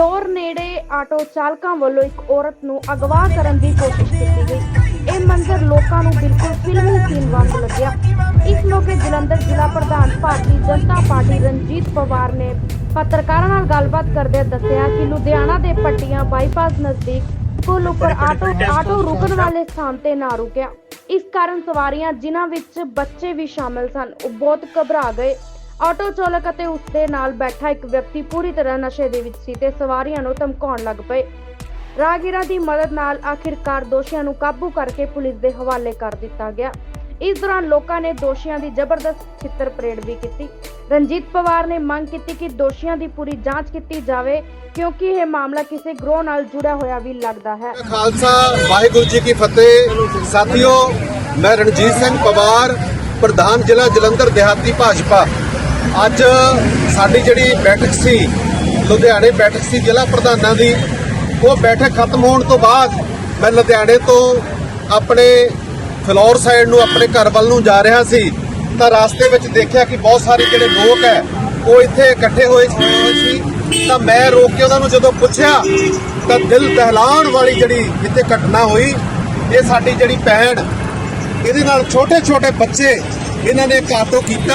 ਫਿਲੌਰ ਨੇੜੇ ਆਟੋ ਚਾਲਕਾਂ ਵੱਲੋਂ ਇੱਕ ਔਰਤ ਨੂੰ ਅਗਵਾ ਕਰਨ ਦੀ ਕੋਸ਼ਿਸ਼ ਕੀਤੀ ਗਈ। ਇਹ ਮੰਜ਼ਰ ਲੋਕਾਂ ਨੂੰ ਬਿਲਕੁਲ ਫਿਲਮੀ ਸੀਨ ਵਾਂਗ ਲੱਗਿਆ। ਇਸ ਮੌਕੇ ਜਲੰਧਰ ਜ਼ਿਲ੍ਹਾ ਪ੍ਰਧਾਨ ਭਾਰਤੀ ਜਨਤਾ ਪਾਰਟੀ ਰਣਜੀਤ ਪਵਾਰ ਨੇ ਪੱਤਰਕਾਰਾਂ ਨਾਲ ਗੱਲਬਾਤ ਕਰਦਿਆਂ ਦੱਸਿਆ ਕਿ ਲੁਧਿਆਣਾ ਦੇ ਪੱਟੀਆਂ ਬਾਈਪਾਸ ਨਜ਼ਦੀਕ ਪੁਲ ਉੱਪਰ ਆਟੋ ਆਟੋ ਰੁਕਣ ਵਾਲੇ ਸਥਾਨ ਤੇ ਨਾ ਰੁਕਿਆ। ਇਸ ਕਾਰਨ ਸਵਾਰੀਆਂ ਜਿਨ੍ਹਾਂ ਵਿੱਚ ਬੱਚੇ ਵੀ ਸ਼ਾਮਲ ਸਨ ਉਹ ਬਹੁਤ ਘਬਰਾ ਗਏ। ਆਟੋ ਚਾਲਕ ਅਤੇ ਉਸ ਦੇ ਨਾਲ ਬੈਠਾ ਇੱਕ ਵਿਅਕਤੀ ਪੂਰੀ ਤਰ੍ਹਾਂ ਨਸ਼ੇ ਦੇ ਵਿੱਚ ਸੀ ਤੇ ਸਵਾਰੀਆਂ ਨੂੰ ਧਮਕਾਉਣ ਲੱਗ ਪਏ। ਰਾਹਗੀਰਾਂ ਦੀ ਮਦਦ ਨਾਲ ਆਖਿਰਕਾਰ ਦੋਸ਼ੀਆਂ ਨੂੰ ਕਾਬੂ ਕਰਕੇ ਪੁਲਿਸ ਦੇ ਹਵਾਲੇ ਕਰ ਦਿੱਤਾ ਗਿਆ। ਇਸ ਦੌਰਾਨ ਲੋਕਾਂ ਨੇ ਦੋਸ਼ੀਆਂ ਦੀ ਜ਼ਬਰਦਸਤ ਛਿੱਤਰ ਪਰੇਡ ਵੀ ਕੀਤੀ। ਰਣਜੀਤ ਪਵਾਰ ਨੇ ਮੰਗ ਕੀਤੀ ਕਿ ਦੋਸ਼ੀਆਂ ਦੀ ਪੂਰੀ ਜਾਂਚ ਕੀਤੀ ਜਾਵੇ, ਕਿਉਂਕਿ ਇਹ ਮਾਮਲਾ ਕਿਸੇ ਗਰੋਹ ਨਾਲ ਜੁੜਿਆ ਹੋਇਆ ਵੀ ਲੱਗਦਾ ਹੈ। ਖਾਲਸਾ, ਵਾਹਿਗੁਰੂ ਜੀ ਕੀ ਫਤਿਹ। ਸਾਥੀਓ, ਮੈਂ ਰਣਜੀਤ ਸਿੰਘ ਪਵਾਰ, ਪ੍ਰਧਾਨ ਜ਼ਿਲ੍ਹਾ ਜਲੰਧਰ ਦਿਹਾਤੀ ਭਾਜਪਾ। ਅੱਜ ਸਾਡੀ ਜਿਹੜੀ ਬੈਠਕ ਸੀ, ਲੁਧਿਆਣੇ ਬੈਠਕ ਸੀ ਜ਼ਿਲ੍ਹਾ ਪ੍ਰਧਾਨਾਂ ਦੀ, ਉਹ ਬੈਠਕ ਖਤਮ ਹੋਣ ਤੋਂ ਬਾਅਦ ਮੈਂ ਲੁਧਿਆਣੇ ਤੋਂ ਆਪਣੇ ਫਲੋਰ ਸਾਈਡ ਨੂੰ, ਆਪਣੇ ਘਰ ਵੱਲ ਨੂੰ ਜਾ ਰਿਹਾ ਸੀ। ਤਾਂ ਰਾਸਤੇ ਵਿੱਚ ਦੇਖਿਆ ਕਿ ਬਹੁਤ ਸਾਰੇ ਜਿਹੜੇ ਲੋਕ ਹੈ, ਉਹ ਇੱਥੇ ਇਕੱਠੇ ਹੋਏ ਹੋਏ ਸੀ। ਤਾਂ ਮੈਂ ਰੋਕ ਕੇ ਉਹਨਾਂ ਨੂੰ ਜਦੋਂ ਪੁੱਛਿਆ, ਤਾਂ ਦਿਲ ਦਹਿਲਾਉਣ ਵਾਲੀ ਜਿਹੜੀ ਇੱਥੇ ਘਟਨਾ ਹੋਈ, ਇਹ ਸਾਡੀ ਜਿਹੜੀ ਭੈਣ, ਇਹਦੇ ਨਾਲ ਛੋਟੇ ਛੋਟੇ ਬੱਚੇ, ਇਹਨਾਂ ਨੇ ਇੱਕ ਕੀਤਾ।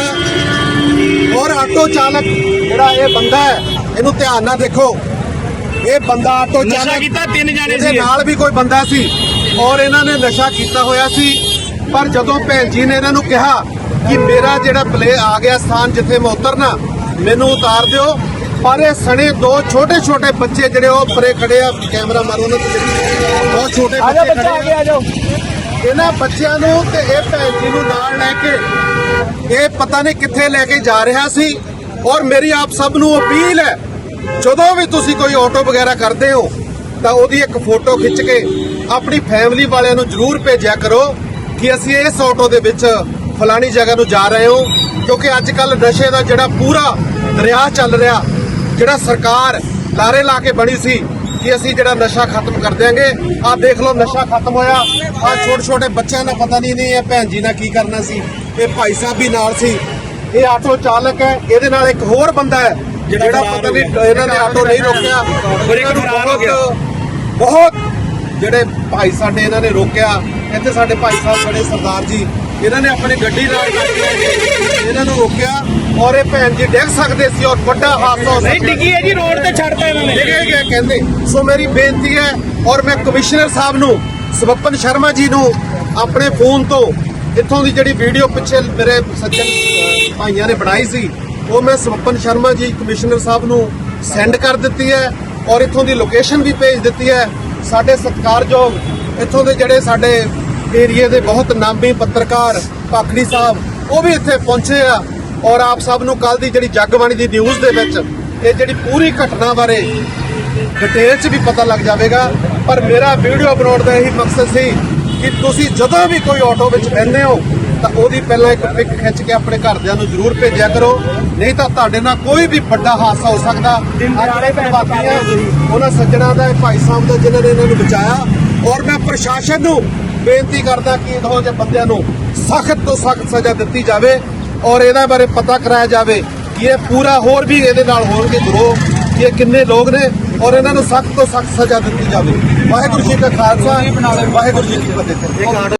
ਔਰ ਆਟੋ ਚਾਲਕ ਜਿਹੜਾ ਇਹ ਬੰਦਾ ਹੈ ਇਹਨੂੰ ਧਿਆਨ ਨਾਲ ਦੇਖੋ। ਇਹ ਬੰਦਾ ਆਟੋ ਨਸ਼ਾ ਚਾਲਕ ਕੀਤਾ, ਤਿੰਨ ਜਾਣੇ ਇਹਦੇ ਸੀ। ਨਾਲ ਵੀ ਕੋਈ ਬੰਦਾ ਸੀ ਔਰ ਇਹਨਾਂ ਨੇ ਨਸ਼ਾ ਕੀਤਾ ਹੋਇਆ ਸੀ। ਪਰ ਜਦੋਂ ਭੈਣ ਜੀ ਨੇ ਇਹਨਾਂ ਨੂੰ ਕਿਹਾ ਕਿ ਮੇਰਾ ਜਿਹੜਾ ਪਲੇ ਆ ਗਿਆ ਸਥਾਨ ਜਿੱਥੇ ਮੈਂ ਉਤਰਨਾ ਮੈਨੂੰ ਉਤਾਰ ਦਿਓ। ਪਰ ਇਹ ਸਣੇ ਦੋ ਛੋਟੇ ਛੋਟੇ ਬੱਚੇ ਜਿਹੜੇ ਉਹ ਪਰੇ ਖੜੇ ਆ ਕੈਮਰਾ ਮਾਰੋ ਉਹਨਾਂ ਤੇ ਬਹੁਤ ਛੋਟੇ ਬੱਚੇ ਖੜੇ ਆ ਜਾਓ। ਇਹਨਾਂ ਬੱਚਿਆਂ ਨੂੰ ਤੇ ਇਹ ਭੈਣ ਜੀ ਨੂੰ ਨਾਲ ਲੈ ਕੇ ਇਹ ਪਤਾ ਨਹੀਂ ਕਿੱਥੇ ਲੈ ਕੇ ਜਾ ਰਿਹਾ ਸੀ। ਔਰ ਮੇਰੀ ਆਪ ਸਭ ਨੂੰ ਅਪੀਲ ਹੈ, ਜਦੋਂ ਵੀ ਤੁਸੀਂ ਕੋਈ ਆਟੋ ਵਗੈਰਾ ਕਰਦੇ ਹੋ, ਤਾਂ ਉਹਦੀ ਇੱਕ ਫੋਟੋ ਖਿੱਚ ਕੇ ਆਪਣੀ ਫੈਮਿਲੀ ਵਾਲਿਆਂ ਨੂੰ ਜ਼ਰੂਰ ਭੇਜਿਆ ਕਰੋ ਕਿ ਅਸੀਂ ਇਸ ਆਟੋ ਦੇ ਵਿੱਚ ਫਲਾਣੀ ਜਗ੍ਹਾ ਨੂੰ ਜਾ ਰਹੇ ਹਾਂ। ਕਿਉਂਕਿ ਅੱਜ ਕੱਲ ਨਸ਼ੇ ਦਾ ਜਿਹੜਾ ਪੂਰਾ ਦਰਿਆ ਚੱਲ ਰਿਹਾ, ਜਿਹੜਾ ਸਰਕਾਰ ਲਾਰੇ ਲਾ ਕੇ ਬਣੀ ਸੀ ਕਿ ਅਸੀਂ ਜਿਹੜਾ ਨਸ਼ਾ ਖਤਮ ਕਰ ਦਿਆਂਗੇ। ਆਹ ਦੇਖ ਲਓ ਨਸ਼ਾ ਖਤਮ ਹੋਇਆ। ਆਹ ਛੋਟੇ ਛੋਟੇ ਬੱਚਿਆਂ ਦਾ ਪਤਾ ਨਹੀਂ ਨਹੀਂ ਇਹ ਭੈਣ ਜੀ ਨਾਲ ਕੀ ਕਰਨਾ ਸੀ। ਇਹ ਭਾਈ ਸਾਹਿਬ ਵੀ ਨਾਲ ਸੀ। ਇਹ ਆਟੋ ਚਾਲਕ ਹੈ ਇਹਦੇ ਨਾਲ ਇੱਕ ਹੋਰ ਬੰਦਾ ਹੈ ਜਿਹੜਾ ਪਤਾ ਨਹੀਂ। ਇਹਨਾਂ ਨੇ ਆਟੋ ਨਹੀਂ ਰੋਕਿਆ। ਪਰ ਇੱਕ ਇਹਨਾਂ ਨੂੰ ਫਰਾਰ ਹੋ ਗਿਆ। ਬਹੁਤ- ਬਹੁਤ ਜਿਹੜੇ ਭਾਈ ਸਾਡੇ ਇਹਨਾਂ ਨੇ ਰੋਕਿਆ। ਇੱਥੇ ਸਾਡੇ ਭਾਈ ਸਾਹਿਬ ਬੜੇ ਸਰਦਾਰ ਜੀ। ਇਹਨਾਂ ਨੇ ਆਪਣੀ ਗੱਡੀ ਨਾਲ ਇਹਨਾਂ ਨੂੰ ਰੋਕਿਆ ਔਰ ਇਹ ਭੈਣ ਜੀ ਡਿੱਗ ਸਕਦੇ ਸੀ ਔਰ ਵੱਡਾ ਹਾਦਸਾ ਹੋ ਨਹੀਂ ਡਿੱਗੀ ਹੈ ਜੀ ਰੋਡ ਤੇ ਛੱਡਤਾ ਇਹਨਾਂ ਨੇ। ਲਿਖੇ ਗਏ ਕਹਿੰਦੇ। ਸੋ ਮੇਰੀ ਬੇਨਤੀ ਹੈ ਔਰ ਮੈਂ ਕਮਿਸ਼ਨਰ ਸਾਹਿਬ ਨੂੰ ਸਵਪਨ ਸ਼ਰਮਾ ਜੀ ਨੂੰ ਆਪਣੇ ਫੋਨ ਤੋਂ ਇੱਥੋਂ ਦੀ ਜਿਹੜੀ ਵੀਡੀਓ ਪਿੱਛੇ ਮੇਰੇ ਸੱਜਣ ਭਾਈਆਂ ਨੇ ਬਣਾਈ ਸੀ ਉਹ ਮੈਂ ਸਵਪਨ ਸ਼ਰਮਾ ਜੀ ਕਮਿਸ਼ਨਰ ਸਾਹਿਬ ਨੂੰ ਸੈਂਡ ਕਰ ਦਿੱਤੀ ਹੈ ਔਰ ਇੱਥੋਂ ਦੀ ਲੋਕੇਸ਼ਨ ਵੀ ਭੇਜ ਦਿੱਤੀ ਹੈ। ਸਾਡੇ ਸਤਿਕਾਰਯੋਗ ਇੱਥੋਂ ਦੇ ਜਿਹੜੇ ਸਾਡੇ ਏਰੀਏ ਦੇ ਬਹੁਤ ਨਾਮੀ ਪੱਤਰਕਾਰ ਪਾਖੜੀ ਸਾਹਿਬ ਉਹ ਵੀ ਇੱਥੇ ਪਹੁੰਚੇ ਆ। ਔਰ ਆਪ ਸਭ ਨੂੰ ਕੱਲ ਦੀ ਜਿਹੜੀ ਜਗਬਾਣੀ ਦੀ ਨਿਊਜ਼ ਦੇ ਵਿੱਚ ਇਹ ਜਿਹੜੀ ਪੂਰੀ ਘਟਨਾ ਬਾਰੇ ਡਿਟੇਲ 'ਚ ਵੀ ਪਤਾ ਲੱਗ ਜਾਵੇਗਾ। ਪਰ ਮੇਰਾ ਵੀਡੀਓ ਬਣਾਉਣ ਦਾ ਇਹੀ ਮਕਸਦ ਸੀ ਕਿ ਤੁਸੀਂ ਜਦੋਂ ਵੀ ਕੋਈ ਆਟੋ ਵਿੱਚ ਬੈਠਦੇ ਹੋ ਤਾਂ ਉਹਦੀ ਪਹਿਲਾਂ ਇੱਕ ਪਿਕ ਖਿੱਚ ਕੇ ਆਪਣੇ ਘਰਦਿਆਂ ਨੂੰ ਜ਼ਰੂਰ ਭੇਜਿਆ ਕਰੋ। ਨਹੀਂ ਤਾਂ ਤੁਹਾਡੇ ਨਾਲ ਕੋਈ ਵੀ ਵੱਡਾ ਹਾਦਸਾ ਹੋ ਸਕਦਾ। ਅੱਜ ਦੇ ਪ੍ਰਵਾਸੀਆਂ ਉਹਨਾਂ ਸੱਜਣਾ ਦਾ ਭਾਈ ਸਾਹਿਬ ਦਾ ਜਿਨ੍ਹਾਂ ਨੇ ਇਹਨਾਂ ਨੂੰ ਬਚਾਇਆ ਔਰ ਮੈਂ ਪ੍ਰਸ਼ਾਸਨ ਨੂੰ ਬੇਨਤੀ ਕਰਦਾ ਕਿ ਇਹੋ ਜਿਹੇ ਬੰਦਿਆਂ ਨੂੰ ਸਖਤ ਤੋਂ ਸਖਤ ਸਜ਼ਾ ਦਿੱਤੀ ਜਾਵੇ ਔਰ ਇਹਦਾ ਬਾਰੇ ਪਤਾ ਕਰਾਇਆ ਜਾਵੇ ਕਿ ਇਹ ਪੂਰਾ ਹੋਰ ਵੀ ਇਹਦੇ ਨਾਲ ਹੋਣਗੇ ਗਰੋਹ ਕਿ ਇਹ ਕਿੰਨੇ ਲੋਕ ਨੇ ਔਰ ਇਹਨਾਂ ਨੂੰ ਸਖਤ ਤੋਂ ਸਖਤ ਸਜ਼ਾ ਦਿੱਤੀ ਜਾਵੇ। ਵਾਹਿਗੁਰੂ ਜੀ ਕਾ ਖਾਲਸਾ, ਵਾਹਿਗੁਰੂ ਜੀ ਕੀ ਫਤਿਹ।